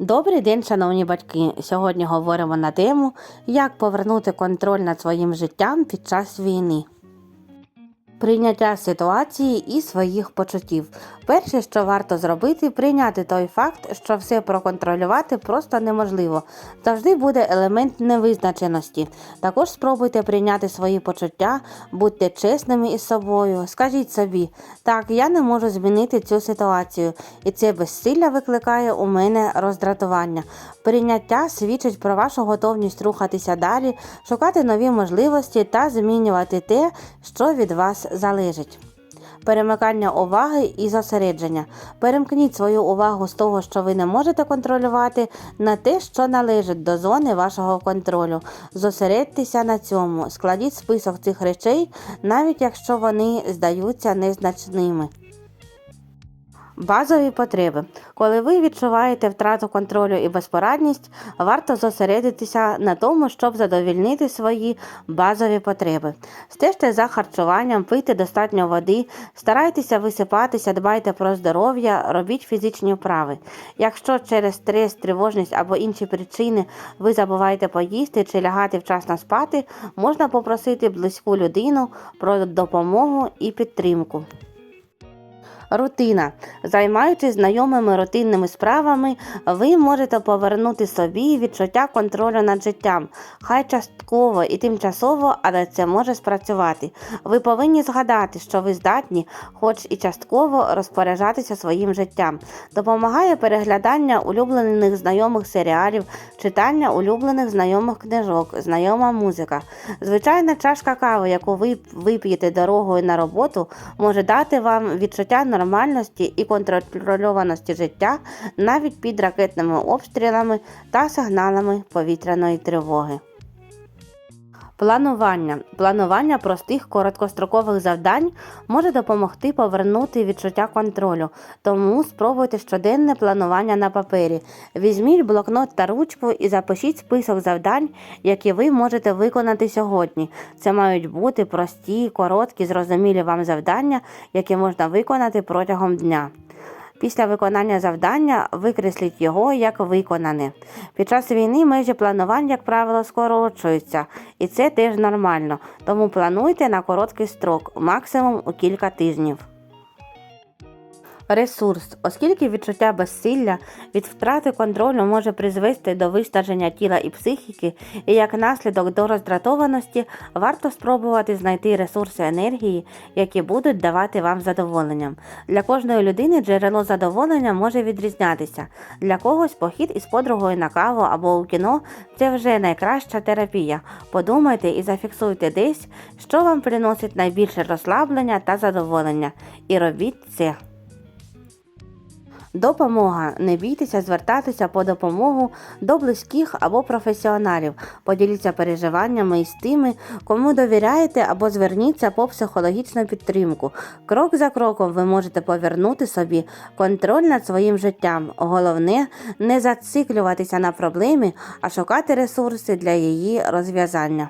Добрий день, шановні батьки. Сьогодні говоримо на тему, як повернути контроль над своїм життям під час війни. Прийняття ситуації і своїх почуттів. Перше, що варто зробити, прийняти той факт, що все проконтролювати просто неможливо. Завжди буде елемент невизначеності. Також спробуйте прийняти свої почуття, будьте чесними із собою. Скажіть собі, так, я не можу змінити цю ситуацію, і це безсилля викликає у мене роздратування. Прийняття свідчить про вашу готовність рухатися далі, шукати нові можливості та змінювати те, що від вас залежить. Перемикання уваги і зосередження. Перемкніть свою увагу з того, що ви не можете контролювати, на те, що належить до зони вашого контролю. Зосередьтеся на цьому. Складіть список цих речей, навіть якщо вони здаються незначними. Базові потреби. Коли ви відчуваєте втрату контролю і безпорадність, варто зосередитися на тому, щоб задовільнити свої базові потреби. Стежте за харчуванням, пийте достатньо води, старайтеся висипатися, дбайте про здоров'я, робіть фізичні вправи. Якщо через стрес, тривожність або інші причини ви забуваєте поїсти чи лягати вчасно спати, можна попросити близьку людину про допомогу і підтримку. Рутина. Займаючись знайомими рутинними справами, ви можете повернути собі відчуття контролю над життям. Хай частково і тимчасово, але це може спрацювати. Ви повинні згадати, що ви здатні, хоч і частково, розпоряджатися своїм життям. Допомагає переглядання улюблених знайомих серіалів, читання улюблених знайомих книжок, знайома музика. Звичайна чашка кави, яку ви вип'єте дорогою на роботу, може дати вам відчуття нормальності і контрольованості життя навіть під ракетними обстрілами та сигналами повітряної тривоги. Планування. Планування простих короткострокових завдань може допомогти повернути відчуття контролю, тому спробуйте щоденне планування на папері. Візьміть блокнот та ручку і запишіть список завдань, які ви можете виконати сьогодні. Це мають бути прості, короткі, зрозумілі вам завдання, які можна виконати протягом дня. Після виконання завдання викресліть його як виконане. Під час війни межі планувань, як правило, скорочуються, і це теж нормально. Тому плануйте на короткий строк, максимум у кілька тижнів. Ресурс, оскільки відчуття безсилля від втрати контролю може призвести до виснаження тіла і психіки, і як наслідок до роздратованості, варто спробувати знайти ресурси енергії, які будуть давати вам задоволенням. Для кожної людини джерело задоволення може відрізнятися. Для когось похід із подругою на каву або у кіно це вже найкраща терапія. Подумайте і зафіксуйте десь, що вам приносить найбільше розслаблення та задоволення, і робіть це. Допомога. Не бійтеся звертатися по допомогу до близьких або професіоналів. Поділіться переживаннями із тими, кому довіряєте, або зверніться по психологічну підтримку. Крок за кроком ви можете повернути собі контроль над своїм життям. Головне не зациклюватися на проблемі, а шукати ресурси для її розв'язання.